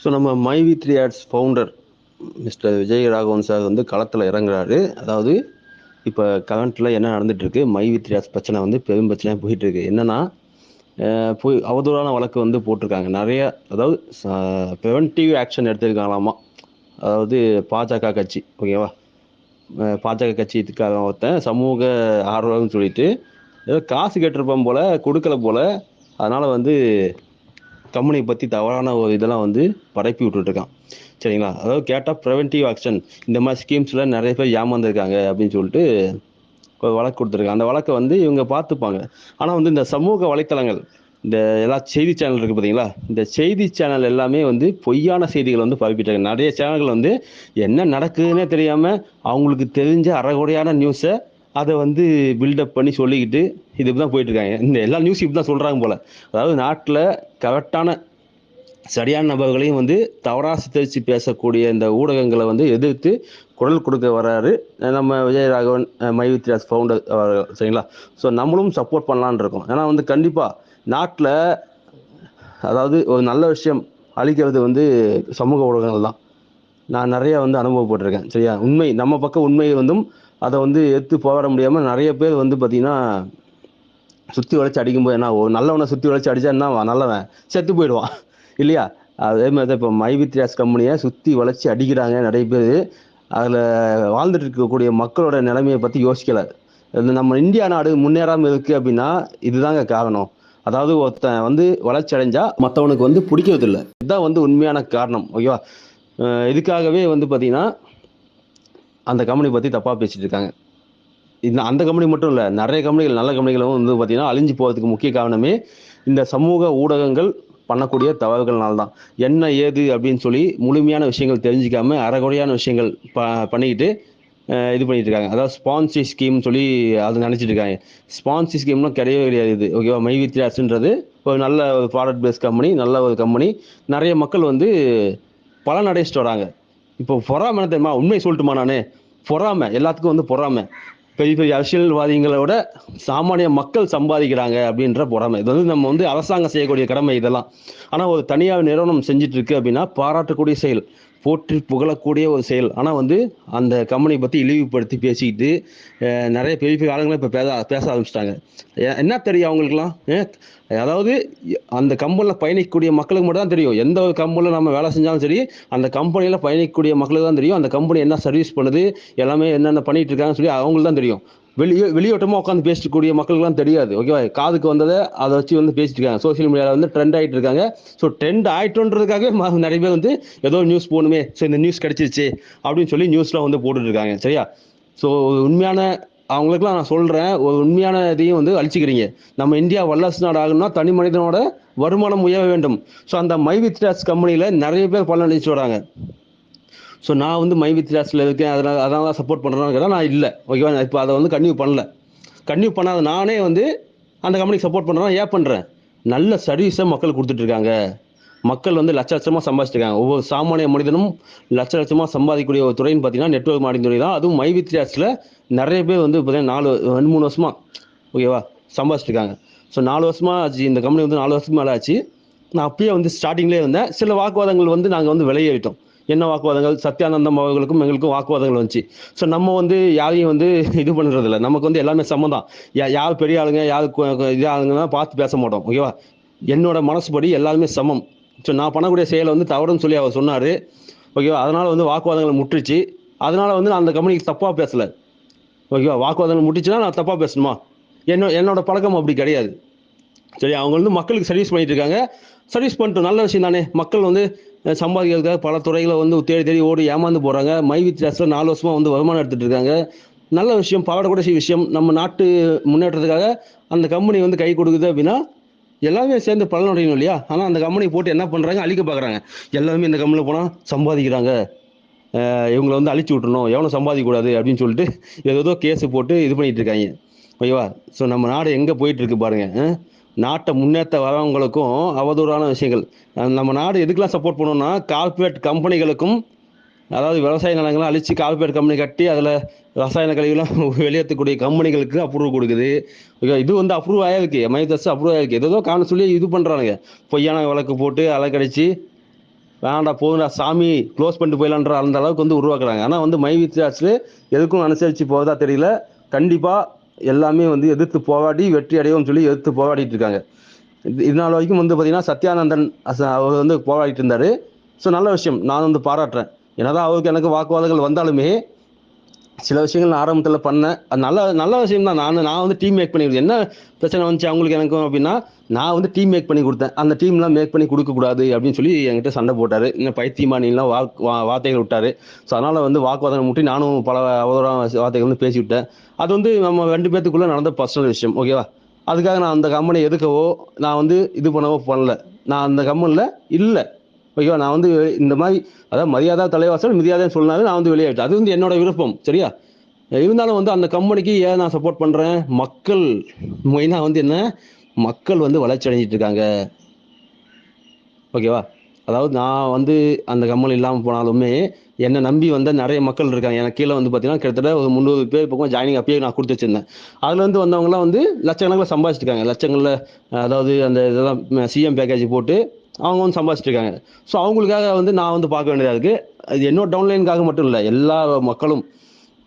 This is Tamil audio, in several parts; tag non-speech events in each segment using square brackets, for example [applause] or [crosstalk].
ஸோ நம்ம my V three ads founder mister Vijay Raghavan sir வந்து களத்தில் இறங்குறாரு. அதாவது இப்போ கரண்ட்டில் என்ன நடந்துகிட்ருக்கு மை வி த்ரீ ஆட்ஸ் பிரச்சனை வந்து பெரும் பிரச்சனையாக போயிட்டுருக்கு. என்னென்னா போய் அவதூறான வழக்கு வந்து போட்டிருக்காங்க. நிறைய அதாவது ப்ரிவென்டிவ் ஆக்ஷன் எடுத்திருக்காங்களாமா? அதாவது பாஜக கட்சி ஓகேவா பாஜக கட்சி இதுக்காக ஒருத்தன் சமூக ஆர்வம்னு சொல்லிட்டு ஏதோ காசு கேட்டிருப்பான் போல் கொடுக்கல போல் அதனால் வந்து கம்பெனியை பற்றி தவறான ஒரு இதெல்லாம் வந்து பரப்பி விட்டுட்ருக்கான் சரிங்களா? அதாவது கேட்டால் ப்ரிவென்டிவ் ஆக்ஷன் இந்த மாதிரி ஸ்கீம்ஸில் நிறைய பேர் ஏமாந்துருக்காங்க அப்படின்னு சொல்லிட்டு ஒரு வழக்கு கொடுத்துருக்காங்க. அந்த வழக்கை வந்து இவங்க பார்த்துப்பாங்க. ஆனால் வந்து இந்த சமூக வலைத்தளங்கள் இந்த எல்லா செய்தி சேனல் இருக்குது பார்த்தீங்களா இந்த செய்தி சேனல் எல்லாமே வந்து பொய்யான செய்திகள் வந்து பரப்பிட்டாங்க நிறைய சேனல்கள் வந்து என்ன நடக்குதுன்னே தெரியாமல் அவங்களுக்கு தெரிஞ்ச அறகுறையான நியூஸை அதை வந்து பில்டப் பண்ணி சொல்லிக்கிட்டு இது தான் போயிட்டுருக்காங்க. இந்த எல்லா நியூஸ் இப்படி தான் சொல்கிறாங்க போல். அதாவது நாட்டில் கரெக்டான சரியான நபர்களையும் வந்து தவறாக சித்தரித்து பேசக்கூடிய இந்த ஊடகங்களை வந்து எதிர்த்து குரல் கொடுக்க வராரு நம்ம விஜயராகவன் மைவித்ராஸ் ஃபவுண்டர் அவர்கள் சரிங்களா? ஸோ நம்மளும் சப்போர்ட் பண்ணலான்னு இருக்கோம். ஏன்னா வந்து கண்டிப்பாக நாட்டில் அதாவது ஒரு நல்ல விஷயம் அழிக்கிறது வந்து சமூக ஊடகங்கள் தான். நான் நிறைய வந்து அனுபவப்பட்டிருக்கேன் சரியா? உண்மை நம்ம பக்கம் உண்மை வந்தும் அதை வந்து எடுத்து போராட முடியாமல் நிறைய பேர் வந்து பார்த்திங்கன்னா சுற்றி உழைச்சி அடிக்கும்போது என்ன ஒரு நல்லவனை சுற்றி உழைச்சி அடித்தா என்ன நல்லவன். செத்து போயிடுவான். [laughs] இல்லையா? அதே மாதிரி தான் இப்போ மைவித்ரியாஸ் கம்பெனியை சுற்றி வளர்ச்சி அடிக்கிறாங்க நிறைய பேர். அதில் வாழ்ந்துட்டு இருக்கக்கூடிய மக்களோட நிலைமையை பற்றி யோசிக்கலை. நம்ம இந்தியா நாடு முன்னேறாமல் இருக்குது அப்படின்னா இதுதாங்க காரணம். அதாவது ஒருத்தன் வந்து வளர்ச்சி அடைஞ்சா மற்றவனுக்கு வந்து பிடிக்கிறதில்ல. இதுதான் வந்து உண்மையான காரணம். ஓகேவா? இதுக்காகவே வந்து பார்த்திங்கன்னா அந்த கம்பெனி பற்றி தப்பாக பேசிகிட்டு இருக்காங்க இந்த அந்த கம்பெனி மட்டும் இல்லை நிறைய கம்பெனிகள் நல்ல கம்பெனிகளும் வந்து பார்த்திங்கன்னா அழிஞ்சு போகிறதுக்கு முக்கிய காரணமே இந்த சமூக ஊடகங்கள் பண்ணக்கூடிய தவறுகள்னால தான் என்ன ஏது அப்படின்னு சொல்லி முழுமையான விஷயங்கள் தெரிஞ்சிக்காம அறகுறையான விஷயங்கள் ப பண்ணிக்கிட்டு இது பண்ணிட்டு இருக்காங்க அதாவது ஸ்பான்சி ஸ்கீம்னு சொல்லி அது நினச்சிட்டு இருக்காங்க ஸ்பான்சி ஸ்கீம்லாம் கிடையவே கிடையாது இது. ஓகேவா மைவித்ராஸ்ன்றது ஒரு நல்ல ஒரு ப்ராடக்ட் பேஸ்ட் கம்பெனி நல்ல ஒரு கம்பெனி நிறைய மக்கள் வந்து பலன் அடைச்சிட்டு வராங்க. இப்போ பொறாமை என்ன தெரியுமா? உண்மை சொல்லட்டுமா நான்? பொறாமை. எல்லாத்துக்கும் வந்து பொறாமை. பெரிய பெரிய அரசியல்வாதிகளோட சாமானிய மக்கள் சம்பாதிக்கிறாங்க அப்படின்ற பொறாமை. இது வந்து நம்ம வந்து அரசாங்கம் செய்யக்கூடிய கடமை இதெல்லாம். ஆனால் ஒரு தனியார் நிறுவனம் செஞ்சுட்டு இருக்கு அப்படின்னா பாராட்டக்கூடிய செயல். போற்றி புகழக்கூடிய ஒரு செயல். ஆனால் வந்து அந்த கம்பெனியை பற்றி இழிவுபடுத்தி பேசிக்கிட்டு நிறைய பெரிய பெரிய ஆளுங்களும் இப்போ பேச பேச ஆரம்பிச்சிட்டாங்க. என்ன தெரியும் அவங்களுக்குலாம் அதாவது அந்த கம்பெனியில் பயணிக்கக்கூடிய மக்களுக்கு மட்டும் தான் தெரியும். எந்த ஒரு கம்பெனியில் நம்ம வேலை செஞ்சாலும் சரி அந்த கம்பெனியில் பயணிக்கக்கூடிய மக்களுக்கு தான் தெரியும். அந்த கம்பெனி என்ன சர்வீஸ் பண்ணுது எல்லாமே என்னென்ன பண்ணிகிட்டு இருக்காங்கன்னு சொல்லி அவங்களுக்கு தான் தெரியும். வெளியே வெளியோட்டமாக உட்காந்து பேசிட்டு கூடிய மக்களுக்குலாம் தெரியாது ஓகேவா காதுக்கு வந்ததை அதை வச்சு வந்து பேசிட்டு இருக்காங்க சோஷியல் மீடியாவில் வந்து ட்ரெண்ட் ஆகிட்டு இருக்காங்க. ஸோ ட்ரெண்ட் ஆகிட்டோன்றதுக்காகவே நிறைய பேர் வந்து ஏதோ நியூஸ் போகணுமே. ஸோ இந்த நியூஸ் கிடச்சிருச்சு அப்படின்னு சொல்லி நியூஸ்லாம் வந்து போட்டுட்டு இருக்காங்க. சரியா? ஸோ உண்மையான அவங்களுக்குலாம் நான் சொல்கிறேன் ஒரு உண்மையான இதையும் வந்து அழிச்சிக்கிறீங்க. நம்ம இந்தியா வல்லரசு நாடு ஆகணும்னா தனி மனிதனோட வருமானம் உயர வேண்டும். ஸோ அந்த மைவித்ராஸ் கம்பெனியில் நிறைய பேர் பலன் அழிச்சு வராங்க. ஸோ நான் வந்து மை வித் ராஸில் இருக்கேன். அதனால் அதனால சப்போர்ட் பண்ணுறேன்னு நான் இல்லை. ஓகேவா நான் இப்போ அதை வந்து கன்டினியூ பண்ணல. கன்டினியூ பண்ணாத நானே வந்து அந்த கம்பெனிக்கு சப்போர்ட் பண்ணுறேன் ஏன் பண்ணுறேன் நல்ல சர்வீஸை மக்கள் கொடுத்துட்ருக்காங்க மக்கள் வந்து லட்ச லட்சமாக சம்பாதிச்சிருக்காங்க. ஒவ்வொரு சாமானிய மனிதனும் லட்ச லட்சமாக சம்பாதிக்கக்கூடிய ஒரு துறைன்னு பார்த்தீங்கன்னா நெட்ஒர்க் மார்க்கெட்டிங் துறை தான். அதுவும் மை வித் ராஸில் நிறைய பேர் வந்து பார்த்தீங்கன்னா நாலு ரெண்டு மூணு வருஷமாக ஓகேவா சம்பாதிச்சிருக்காங்க ஸோ நாலு வருஷமாக ஆச்சு. இந்த கம்பெனி வந்து நாலு வருஷத்துக்கு மேலே ஆச்சு. நான் அப்பயே வந்து ஸ்டார்டிங்லேயே இருந்தேன். சில வாக்குவாதங்கள் வந்து நாங்கள் வந்து வெளியேறிட்டோம் என்ன வாக்குவாதங்கள்? சத்யானந்தம் அவர்களுக்கும் எங்களுக்கும் வாக்குவாதங்கள் வந்துச்சு. ஸோ நம்ம வந்து யாரையும் வந்து இது பண்ணுறதில்ல நமக்கு வந்து எல்லாமே சம்மந்தம் யா யார் பெரிய ஆளுங்க யார் கு- இது ஆளுங்கன்னா பார்த்து பேச மாட்டோம் ஓகேவா என்னோட மனசுபடி எல்லாருமே சமம். ஸோ நான் பண்ணக்கூடிய செயலை வந்து தவறுன்னு சொல்லி அவர் சொன்னார் ஓகேவா அதனால் வந்து வாக்குவாதங்கள் முற்றுச்சு. அதனால் வந்து நான் அந்த கம்பெனிக்கு தப்பாக பேசலை ஓகேவா வாக்குவாதங்கள் முட்டுச்சுன்னா நான் தப்பாக பேசணுமா? என்ன என்னோட பழக்கம் அப்படி கிடையாது. சரி அவங்க வந்து மக்களுக்கு சர்வீஸ் பண்ணிட்டு இருக்காங்க. சர்வீஸ் பண்ணிட்டு நல்ல விஷயம் தானே. மக்கள் வந்து சம்பாதிக்கிறதுக்காக பல துறைகளை வந்து தேடி தேடி ஓடி ஏமாந்து போகிறாங்க மை வித் ராஸில் நாலு வருஷமாக வந்து வருமானம் எடுத்துகிட்டு இருக்காங்க. நல்ல விஷயம் பாராட்டக்கூடிய விஷயம். நம்ம நாட்டு முன்னேற்றத்துக்காக அந்த கம்பெனி வந்து கை கொடுக்குது அப்படின்னா எல்லாமே சேர்ந்து பலனடையணும் இல்லையா? ஆனால் அந்த கம்பெனி போட்டு என்ன பண்ணுறாங்க அழிக்க பார்க்குறாங்க எல்லாருமே இந்த கம்பெனியில் போனால் சம்பாதிக்கிறாங்க. இவங்களை வந்து அழிச்சு விட்டுணும் எவனும் சம்பாதிக்கக்கூடாது அப்படின்னு சொல்லிட்டு ஏதோ கேஸு போட்டு இது பண்ணிகிட்டு இருக்காங்க. ஓகேவா? ஸோ நம்ம நாடு எங்கே போயிட்டு இருக்கு பாருங்கள் நாட்டை முன்னேற்ற வரவங்களுக்கும் அவதூறான விஷயங்கள். நம்ம நாடு எதுக்கெல்லாம் சப்போர்ட் பண்ணோம்னா கார்பரேட் கம்பெனிகளுக்கும் அதாவது விவசாய நிலங்களை அழித்து கார்பரேட் கம்பெனி கட்டி அதில் ரசாயன கழிவுலாம் [laughs] வெளியேற்றக்கூடிய கம்பெனிகளுக்கு அப்ரூவ் கொடுக்குது. இது வந்து அப்ரூவ் ஆகிருக்கு மைதஸ் அப்ரூவ் ஆகிருக்கு ஏதோ காண சொல்லி இது பண்ணுறானுங்க பொய்யான விளக்கு போட்டு அலைக்கடிச்சு வேண்டாம் போதுடா சாமி க்ளோஸ் பண்ணிட்டு போயிடலான்ற அந்த அளவுக்கு வந்து உருவாக்குறாங்க. ஆனால் வந்து மை வித்தியாசில் எதுக்கும் அனுசரித்து போகிறதா தெரியல. கண்டிப்பாக எல்லாமே வந்து எதிர்த்து போராடி வெற்றி அடைவோம்னு சொல்லி எதிர்த்து போராடிட்டு இருக்காங்க. இது வரைக்கும் வந்து பார்த்தீங்கன்னா சத்யானந்தன் அவர் வந்து போராடிட்டு இருந்தார். ஸோ நல்ல விஷயம். நான் வந்து பாராட்டுறேன். என்னதான் அவருக்கு எனக்கு வாக்குவாதங்கள் வந்தாலுமே சில விஷயங்கள் நான் ஆரம்பத்தில் பண்ணேன். அது நல்ல நல்ல விஷயம் தான் நான் நான் வந்து டீம் மேக் பண்ணி என்ன பிரச்சனை வந்துச்சு அவங்களுக்கு எனக்கும் அப்படின்னா நான் வந்து டீம் மேக் பண்ணி கொடுத்தேன். அந்த டீம்லாம் மேக் பண்ணி கொடுக்கக்கூடாது அப்படின்னு சொல்லி என்கிட்ட சண்டை போட்டார். இன்னும் பைத்தியமானிலாம் வா வா- வார்த்தைகள் விட்டார். ஸோ அதனால் வந்து வாக்குவாதம் முட்டி நானும் பல அவதூறான வார்த்தைகள் வந்து பேசி விட்டேன். அது வந்து நம்ம ரெண்டு பேர்த்துக்குள்ளே நடந்த பர்சனல் விஷயம் ஓகேவா அதுக்காக நான் அந்த கம்பெனி எதுக்கவோ நான் வந்து இது பண்ணவோ பண்ணல. நான் அந்த கம்பெனியில் இல்லை. ஓகேவா நான் வந்து இந்த மாதிரி அதாவது மரியாதை தலைவாசல் மரியாதைன்னு சொன்னாலும் நான் வந்து வெளியாகிட்டேன் அது வந்து என்னோட விருப்பம் சரியா? இருந்தாலும் வந்து அந்த கம்பெனிக்கு ஏன் நான் சப்போர்ட் பண்ணுறேன் மக்கள் மெயினாக வந்து என்ன? மக்கள் வந்து வளர்ச்சி அடைஞ்சிட்டு இருக்காங்க ஓகேவா? அதாவது நான் வந்து அந்த கம்மல் இல்லாமல் போனாலுமே என்னை நம்பி வந்த நிறைய மக்கள் இருக்காங்க. எனக்கு கீழே வந்து பார்த்தீங்கன்னா கிட்டத்தட்ட ஒரு முந்நூறு பேர் பக்கம் ஜாயினிங் அப்பயே நான் கொடுத்து வச்சிருந்தேன். அதுலேருந்து வந்தவங்கலாம் வந்து லட்சக்கணக்கில் சம்பாதிச்சிருக்காங்க லட்சங்களில் அதாவது அந்த இதெல்லாம் சிஎம் பேக்கேஜ் போட்டு அவங்க வந்து சம்பாதிச்சிருக்காங்க ஸோ அவங்களுக்காக வந்து நான் வந்து பார்க்க வேண்டியதாக இருக்குது அது என்னோட டவுன்லைனுக்காக மட்டும் இல்லை எல்லா மக்களும்.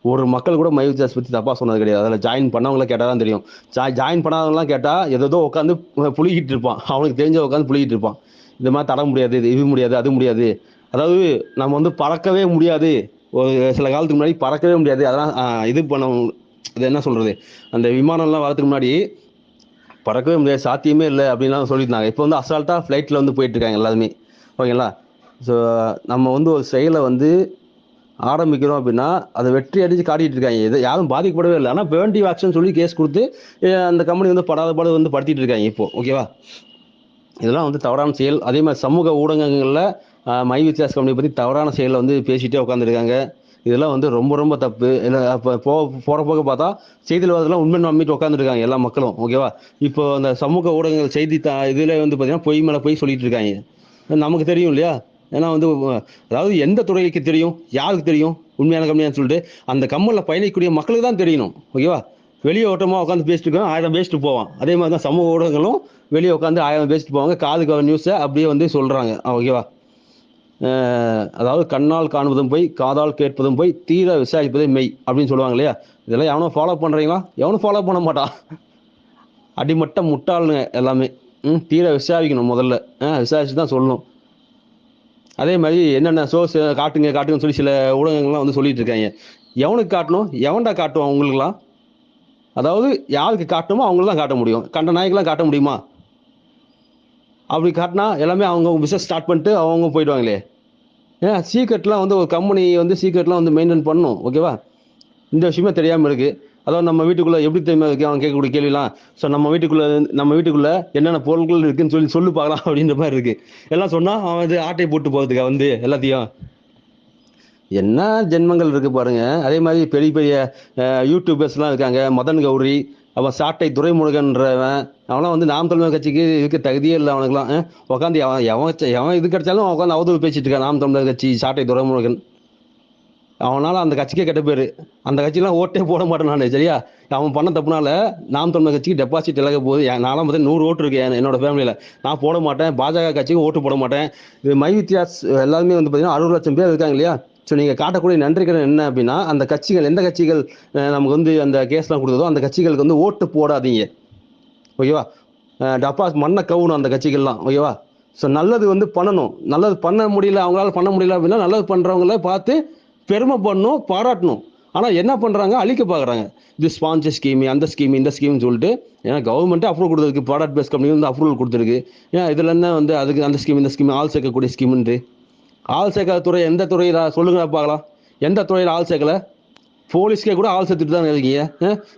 ஒரு மக்கள் கூட மை ஜாஸ் பற்றி தப்பாக சொன்னது கிடையாது. அதில் ஜாயின் பண்ணவங்கள கேட்டால் தான் தெரியும். ஜா- ஜாயின் பண்ணாதவங்களாம் கேட்டால் ஏதோ உட்காந்து புளிக்கிட்டு இருப்பான். அவனுக்கு தெரிஞ்ச உட்காந்து புளிக்கிட்டு இருப்பான். இந்த மாதிரி தட முடியாது இது இது முடியாது அது முடியாது. அதாவது நம்ம வந்து பறக்கவே முடியாது. ஒரு சில காலத்துக்கு முன்னாடி பறக்கவே முடியாது. அதெல்லாம் இது பண்ண அது என்ன சொல்கிறது அந்த விமானம்லாம் வரதுக்கு முன்னாடி பறக்கவே முடியாது சாத்தியமே இல்லை அப்படின்லாம் சொல்லியிருந்தாங்க. இப்போ வந்து அசால்ட்டாக ஃப்ளைட்டில் வந்து போயிட்டுருக்காங்க எல்லாருமே. ஓகேங்களா? ஸோ நம்ம வந்து ஒரு செயலை வந்து ஆரம்பிக்கிறோம் அப்படின்னா அதை வெற்றி அடித்து காட்டிட்டு இருக்காங்க. இது யாரும் பாதிக்கப்படவே இல்லை. ஆனால் பிரிவென்டிவ் ஆக்ஷன் சொல்லி கேஸ் கொடுத்து அந்த கம்பெனி வந்து படாத பாடு வந்து படுத்திட்டு இருக்காங்க இப்போ. ஓகேவா இதெல்லாம் வந்து தவறான செயல். அதே மாதிரி சமூக ஊடகங்களில் மை வித்தியாஸ் கம்பெனி பற்றி தவறான செயலை வந்து பேசிகிட்டே உட்காந்துருக்காங்க இதெல்லாம் வந்து ரொம்ப ரொம்ப தப்பு. இல்லை அப்போ போக போகிற போக பார்த்தா செய்தியில் வரதெல்லாம் உண்மை நம்பிட்டு உட்காந்துருக்காங்க எல்லா மக்களும். ஓகேவா இப்போ அந்த சமூக ஊடகங்கள் செய்தி த இதில் வந்து பார்த்தீங்கன்னா பொய் மேலே பொய் சொல்லிட்டு இருக்காங்க. நமக்கு தெரியும் இல்லையா? ஏன்னா வந்து அதாவது எந்த துறைக்கு தெரியும் யாருக்கு தெரியும் உண்மையான கம்பெனியான்னு சொல்லிட்டு அந்த கம்பெனியில் பயணிக்கக்கூடிய மக்களுக்கு தான் தெரியணும் ஓகேவா வெளியே ஓட்டமாக உட்காந்து பேசிட்டு இருக்கோம் ஆயிரம் பேசிட்டு போவான். அதே மாதிரி தான் சமூக ஊடகங்களும் வெளியே உட்காந்து ஆயிரம் பேசிட்டு போவாங்க. காதுக்கு நியூஸை அப்படியே வந்து சொல்கிறாங்க ஓகேவா அதாவது கண்ணால் காண்பதும் போய் காதால் கேட்பதும் போய் தீர விசாரிப்பதே மெய் அப்படின்னு சொல்லுவாங்க இல்லையா? இதெல்லாம் எவனும் ஃபாலோ பண்ணுறீங்களா எவனும் ஃபாலோ பண்ண மாட்டான். அடிமட்ட முட்டாளுங்க எல்லாமே. ம் தீர விசாரிக்கணும் முதல்ல. விசாரிச்சு தான் சொல்லணும். அதே மாதிரி என்னென்ன சோர்ஸ் காட்டுங்க காட்டுங்கன்னு சொல்லி சில ஊடகங்கள்லாம் வந்து சொல்லிட்டு இருக்காங்க. எவனுக்கு காட்டணும்? எவன்டா காட்டுவான் அவங்களுக்குலாம்? அதாவது யாருக்கு காட்டணுமோ அவங்களுக்கு தான் காட்ட முடியும். கண்ட நாய்க்கெல்லாம் காட்ட முடியுமா? அப்படி காட்டினா எல்லாமே அவங்க பிஸ்னஸ் ஸ்டார்ட் பண்ணிட்டு அவங்க போயிடுவாங்களே. ஏன்? சீக்ரெட்லாம் வந்து ஒரு கம்பெனி வந்து சீக்ரெட்லாம் வந்து மெயின்டைன் பண்ணணும். ஓகேவா இந்த விஷயமே தெரியாமல் இருக்குது அதாவது நம்ம வீட்டுக்குள்ளே எப்படி தெரியுமா இருக்கு? அவன் கேட்கக்கூடிய கேள்விலாம் ஸோ நம்ம வீட்டுக்குள்ளே நம்ம வீட்டுக்குள்ளே என்னென்ன பொருட்கள் இருக்குன்னு சொல்லி சொல்லி பார்க்கலாம் [laughs] அப்படின்ற மாதிரி இருக்குது எல்லாம் சொன்னால் அவன் வந்து ஆட்டை போட்டு போகிறதுக்கா வந்து எல்லாத்தையும்? என்ன ஜென்மங்கள் இருக்கு பாருங்க. அதே மாதிரி பெரிய பெரிய யூடியூபர்ஸ்லாம் இருக்காங்க. மதன் கௌரி அவன் சாட்டை துரைமுருகன்றவன் அவனாம் வந்து நாம் தமிழர் கட்சிக்கு இதுக்கு தகுதியே இல்லை அவனுக்குலாம் உட்காந்து எவன் எவன் எவன் இது கிடைச்சாலும் உட்காந்து அவதூறு பேசிட்டு இருக்கான். நாம் தமிழர் கட்சி சாட்டை துரைமுருகன் அவனால் அந்த கட்சிக்கே கெட்ட பேர். அந்த கட்சியெலாம் ஓட்டே போட மாட்டேன் நான் சரியா? அவன் பண்ண தப்புனால நாம் தமிழர் கட்சிக்கு டெபாசிட் இழக்க போகுது. என் பார்த்து நூறு ஓட்டு இருக்கு என்னோட ஃபேமிலியில் நான் போட மாட்டேன் பாஜக கட்சிக்கு ஓட்டு போட மாட்டேன். இது மை வித்தியாஸ் எல்லாருமே வந்து பார்த்தீங்கன்னா அறுபது லட்சம் பேர் இருக்காங்க இல்லையா? ஸோ நீங்கள் காட்டக்கூடிய நன்றிக்கடன் என்ன அப்படின்னா அந்த கட்சிகள் எந்த கட்சிகள் நமக்கு வந்து அந்த கேஸ்லாம் கொடுத்ததோ அந்த கட்சிகளுக்கு வந்து ஓட்டு போடாதீங்க. ஓகேவா? டப்பா மண்ணை கவுணும் அந்த கட்சிகள்லாம் ஓகேவா? ஸோ நல்லது வந்து பண்ணணும். நல்லது பண்ண முடியல அவங்களால பண்ண முடியல அப்படின்னா நல்லது பண்ணுறவங்கள பார்த்து பெருமை பண்ணணும் பாராட்டணும். ஆனால் என்ன பண்ணுறாங்க அழிக்க பார்க்குறாங்க இது ஸ்பான்சர் ஸ்கீம் அந்த ஸ்கீம் இந்த ஸ்கீம்னு சொல்லிட்டு ஏன்னா கவர்மெண்ட்டே அப்ரூவல் கொடுத்துருக்கு ப்ராடக்ட் பேஸ் கம்பெனி வந்து அப்ரூவல் கொடுத்துருக்கு. ஏன் இதில் என்ன வந்து அதுக்கு அந்த ஸ்கீம் இந்த ஸ்கீம் ஆள் சேர்க்கக்கூடிய ஸ்கீம்ன்ட்டு ஆள் சேர்க்காத துறை எந்த துறையில் சொல்லுங்க பார்க்கலாம். எந்த துறையில் ஆள் சேர்க்கல? போலீஸ்க்கே கூட ஆள் சேர்த்துட்டு தான் இருக்கீங்க.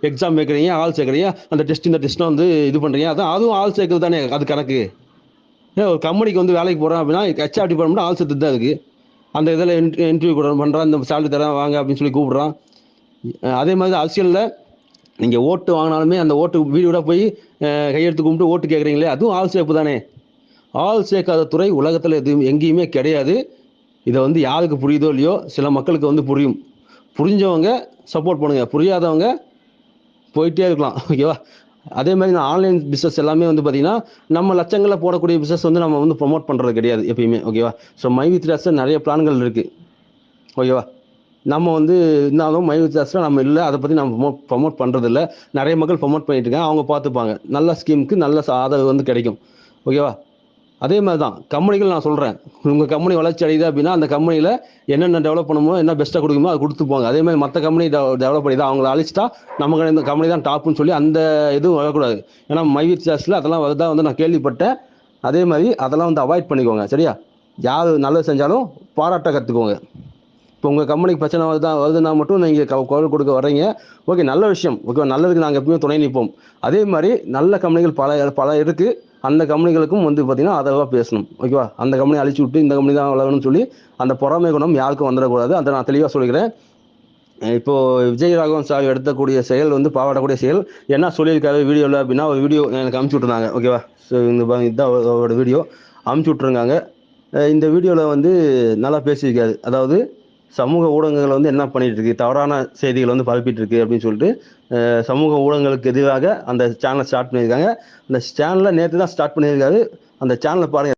எக்ஸாம் வைக்கிறீங்க ஆள் சேர்க்குறீங்க. அந்த டெஸ்ட் இந்த டெஸ்ட்லாம் வந்து இது பண்ணுறீங்க அதான் அதுவும் ஆள் சேர்க்குறது தானே அது கணக்கு. ஏன் ஒரு கம்பெனிக்கு வந்து வேலைக்கு போகிறோம் அப்படின்னா ஹெச்ஆர் டிபார்ட்மெண்ட் ஆள் சேர்த்துட்டு தான் இருக்குது அந்த இதில் இன்டர்வியூ கூட பண்ணுறான் இந்த சேலரி தரேன் வாங்க அப்படின்னு சொல்லி கூப்பிட்றான். அதே மாதிரி அரசியலில். நீங்கள் ஓட்டு வாங்கினாலுமே அந்த ஓட்டு வீடு போய் கையெழுத்து கும்பிட்டு ஓட்டு கேட்குறீங்களே அதுவும் ஆள் சேர்ப்பு தானே. ஆள் சேர்க்காத துறை உலகத்தில் எதுவும் எங்கேயுமே கிடையாது. இதை வந்து யாருக்கு புரியுதோ இல்லையோ சில மக்களுக்கு வந்து புரியும். புரிஞ்சவங்க சப்போர்ட் பண்ணுங்கள் புரியாதவங்க போயிட்டே இருக்கலாம். ஓகேவா? அதே மாதிரி நான் ஆன்லைன் பிஸ்னஸ் எல்லாமே வந்து பார்த்தீங்கன்னா நம்ம லட்சங்களில் போடக்கூடிய பிஸ்னஸ் வந்து நம்ம வந்து ப்ரொமோட் பண்ணுறது கிடையாது எப்பயுமே ஓகேவா ஸோ மை வித் ராஸில் நிறைய பிளான்கள் இருக்குது ஓகேவா நம்ம வந்து இருந்தாலும் மை வித் ராஸில் நம்ம இல்லை அதை பற்றி நம்ம ப்ரொமோட் ப்ரொமோட் பண்ணுறதில்ல நிறைய மக்கள் ப்ரொமோட் பண்ணிட்டு இருக்காங்க அவங்க பார்த்துப்பாங்க. நல்ல ஸ்கீமுக்கு நல்ல ஆதரவு வந்து கிடைக்கும் ஓகேவா அதே மாதிரி தான் கம்பெனிகள் நான் சொல்கிறேன் உங்கள் கம்பெனி வளர்ச்சி அடையுது அப்படின்னா அந்த கம்பெனியில் என்னென்ன டெவலப் பண்ணணுமோ என்ன பெஸ்ட்டாக கொடுக்குமோ அதை கொடுத்து போங்க. அதே மாதிரி மற்ற கம்பெனி டெவலப் பண்ணி தான் அவங்கள அழிச்சிட்டா நமக்கு இந்த கம்பெனி தான் டாப்னு சொல்லி அந்த இதுவும் வரக்கூடாது. ஏன்னா மைவி சார்ஸில் அதெல்லாம் வருதா வந்து நான் கேள்விப்பட்டேன். அதே மாதிரி அதெல்லாம் வந்து அவாய்ட் பண்ணிக்கோங்க சரியா? யார் நல்லது செஞ்சாலும் பாராட்ட கற்றுக்கோங்க இப்போ உங்கள் கம்பெனிக்கு பிரச்சனை வருதா வருதுன்னா மட்டும் நீங்கள் குரல் கொடுக்க வர்றீங்க. ஓகே நல்ல விஷயம். ஓகே நல்லதுக்கு நாங்கள் எப்பயுமே துணை நிற்போம். அதே மாதிரி நல்ல கம்பெனிகள் பல பல இருக்குது அந்த கம்பெனிகளுக்கும் வந்து பார்த்தீங்கன்னா அதெல்லாம் பேசணும். ஓகேவா அந்த கம்பெனி அழிச்சு விட்டு இந்த கம்பெனி தான் வளரணும்னு சொல்லி அந்த பொறாமை குணம் யாருக்கும் வந்துடக்கூடாது. அதை நான் தெளிவாக சொல்லிக்கிறேன். இப்போ விஜய் ராகவன் சார் எடுத்தக்கூடிய செயல் வந்து பாவாடக்கூடிய செயல். என்ன சொல்லியிருக்காரு வீடியோவில் அப்படின்னா ஒரு வீடியோ எனக்கு அமுச்சு விட்டுருந்தாங்க. ஓகேவா ஸோ இந்த இதுதான் அவரோட வீடியோ. அமுச்சு விட்ருங்காங்க இந்த வீடியோவில் வந்து நல்லா பேசியிருக்காரு. அதாவது சமூக ஊடகங்கள் வந்து என்ன பண்ணிட்டு இருக்கு தவறான செய்திகள் வந்து பரப்பிட்டு இருக்கு அப்படின்னு சொல்லிட்டு சமூக ஊடகங்களுக்கு எதிராக அந்த சேனலை ஸ்டார்ட் பண்ணியிருக்காங்க. அந்த சேனலை நேற்று தான் ஸ்டார்ட் பண்ணியிருக்காரு. அந்த சேனலை பாருங்க.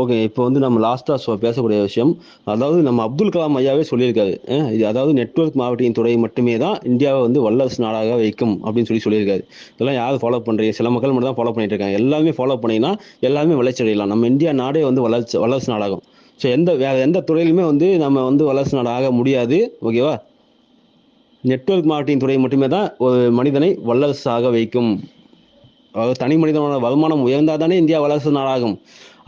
ஓகே இப்போ வந்து நம்ம லாஸ்ட்டாக பேசக்கூடிய விஷயம். அதாவது நம்ம அப்துல் கலாம் ஐயாவே சொல்லியிருக்காரு. இது அதாவது நெட்வொர்க் மாவட்டத்தின் துறை மட்டுமே தான் இந்தியாவை வந்து வல்லரசு நாடாக வைக்கும் அப்படின்னு சொல்லி சொல்லியிருக்காரு. இதெல்லாம் யார் ஃபாலோ பண்ணுறீங்க சில மக்கள் மட்டும் தான் ஃபாலோ பண்ணிட்டு இருக்காங்க. எல்லாமே ஃபாலோ பண்ணிங்கன்னா எல்லாமே வளர்ச்சி அடையலாம். நம்ம இந்தியா நாடே வந்து வளர்ச்சி வல்லரசு நாடாகும். ஸோ எந்த வேறு எந்த துறையிலுமே வந்து நம்ம வந்து வளர்ச்சி நாடு ஆக முடியாது. ஓகேவா நெட்வொர்க் மார்க்கெட்டிங் துறை மட்டுமே தான் ஒரு மனிதனை வல்லரசாக வைக்கும். தனி மனிதனோட வருமானம் உயர்ந்தால் தானே இந்தியா வளர்ச்சி நாடாகும்.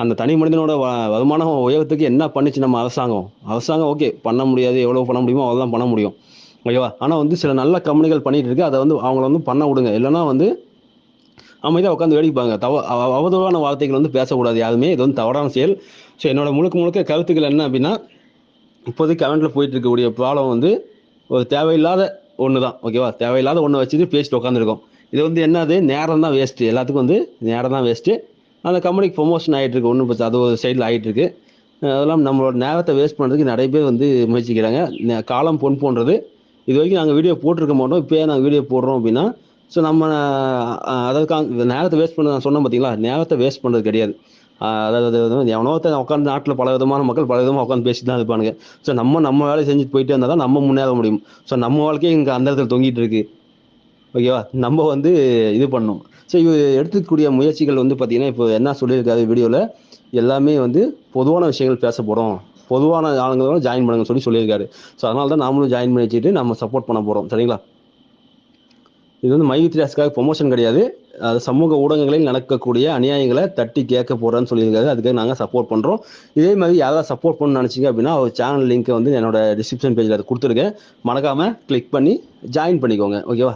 அந்த தனி மனிதனோட வ வருமானம் உயரத்துக்கு என்ன பண்ணுச்சு நம்ம அரசாங்கம்? அரசாங்கம் ஓகே பண்ண முடியாது. எவ்வளோ பண்ண முடியுமோ அவ்வளோதான் பண்ண முடியும். ஓகேவா ஆனால் வந்து சில நல்ல கம்பெனிகள் பண்ணிகிட்டு இருக்கு. அதை வந்து அவங்கள வந்து பண்ண விடுங்க. இல்லைன்னா வந்து அமைதியாக உட்காந்து வேடிப்பாங்க தவ அவ- அவதூறான வார்த்தைகள் வந்து பேசக்கூடாது யாருமே. இது வந்து தவறான செயல். ஸோ என்னோட முழுக்க முழுக்க கருத்துக்கள் என்ன அப்படின்னா இப்போதைக்கு கரண்ட்டில் போயிட்டு இருக்கக்கூடிய ப்ராப்ளம் வந்து ஒரு தேவையில்லாத ஒன்று தான் ஓகேவா தேவையில்லாத ஒன்றை வச்சுட்டு பேசிட்டு உட்காந்துருக்கோம் இது வந்து என்னது? நேரம் தான் வேஸ்ட்டு எல்லாத்துக்கும் வந்து நேரம் தான் வேஸ்ட்டு அந்த கம்பெனிக்கு ப்ரொமோஷன் ஆகிட்டு இருக்கு ஒன்றும் பிரச்சனை அது ஒரு சைடில் ஆகிட்டு இருக்கு அதெல்லாம் நம்மளோட நேரத்தை வேஸ்ட் பண்ணுறதுக்கு நிறைய பேர் வந்து முயற்சிக்கிறாங்க. காலம் பொன் போன்றது. இது வரைக்கும் நாங்கள் வீடியோ போட்டிருக்க மாட்டோம். இப்போயே நாங்கள் வீடியோ போடுறோம் அப்படின்னா ஸோ நம்ம அஹ், அதற்காக நேரத்தை வேஸ்ட் பண்ண நான் சொன்னேன் பார்த்தீங்களா நேரத்தை வேஸ்ட் பண்ணுறது கிடையாது. அதாவது எவனோ ஒருத்தன் உட்காந்து நாட்டில் பல விதமான மக்கள் பல விதமாக உட்காந்து பேசி தான் இருப்பானுங்க. ஸோ நம்ம நம்ம வேலையை செஞ்சுட்டு போயிட்டே இருந்தால் தான் நம்ம முன்னேற முடியும். ஸோ நம்ம வாழ்க்கையே இங்கே அந்த இடத்துல தொங்கிட்டு இருக்கு. ஓகேவா நம்ம வந்து இது பண்ணணும். ஸோ இது எடுத்துக்கூடிய முயற்சிகள் வந்து பார்த்தீங்கன்னா இப்போ என்ன சொல்லியிருக்காரு வீடியோவில் எல்லாமே வந்து பொதுவான விஷயங்கள் பேச போகிறோம் பொதுவான ஆளுங்களோட ஜாயின் பண்ணுங்க சொல்லி சொல்லியிருக்காரு. ஸோ அதனால தான் நாமளும் ஜாயின் பண்ணி வச்சுட்டு நம்ம சப்போர்ட் பண்ண போகிறோம் சரிங்களா? இது வந்து மை வித்யாஸ்க்காக ப்ரொமோஷன் கிடையாது. அது சமூக ஊடகங்களில் நடக்கக்கூடிய அநியாயங்களை தட்டி கேட்க போகிறேன்னு சொல்லியிருக்காரு. அதுக்காக நாங்கள் சப்போர்ட் பண்ணுறோம் இதே மாதிரி யாராவது சப்போர்ட் பண்ணணும்னு நினச்சிங்க அப்படின்னா அவர் சேனல் லிங்க்கை வந்து என்னோட டிஸ்கிரிப்ஷன் பேஜில் அதை கொடுத்துருக்கேன். மறக்காமல் கிளிக் பண்ணி ஜாயின் பண்ணிக்கோங்க. ஓகேவா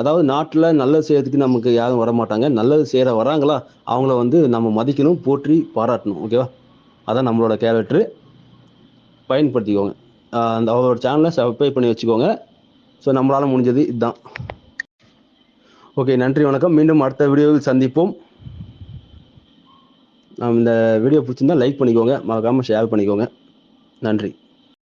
அதாவது நாட்டில் நல்லது செய்யறதுக்கு நமக்கு யாரும் வர மாட்டாங்க நல்லது செய்கிற வராங்களா? அவங்கள வந்து நம்ம மதிக்கணும் போற்றி பாராட்டணும். ஓகேவா அதான் நம்மளோட கேரக்டரு பயன்படுத்திக்கோங்க. அந்த அவரோட சேனலை சப்ஸ்கிரைப் பண்ணி வச்சுக்கோங்க. ஸோ நம்மளால் முடிஞ்சது இதுதான். ஓகே நன்றி வணக்கம். மீண்டும் அடுத்த வீடியோவில் சந்திப்போம். ஆம், இந்த வீடியோ பிடிச்சிருந்தா லைக் பண்ணிக்கோங்க. மறக்காமல் ஷேர் பண்ணிக்கோங்க. நன்றி.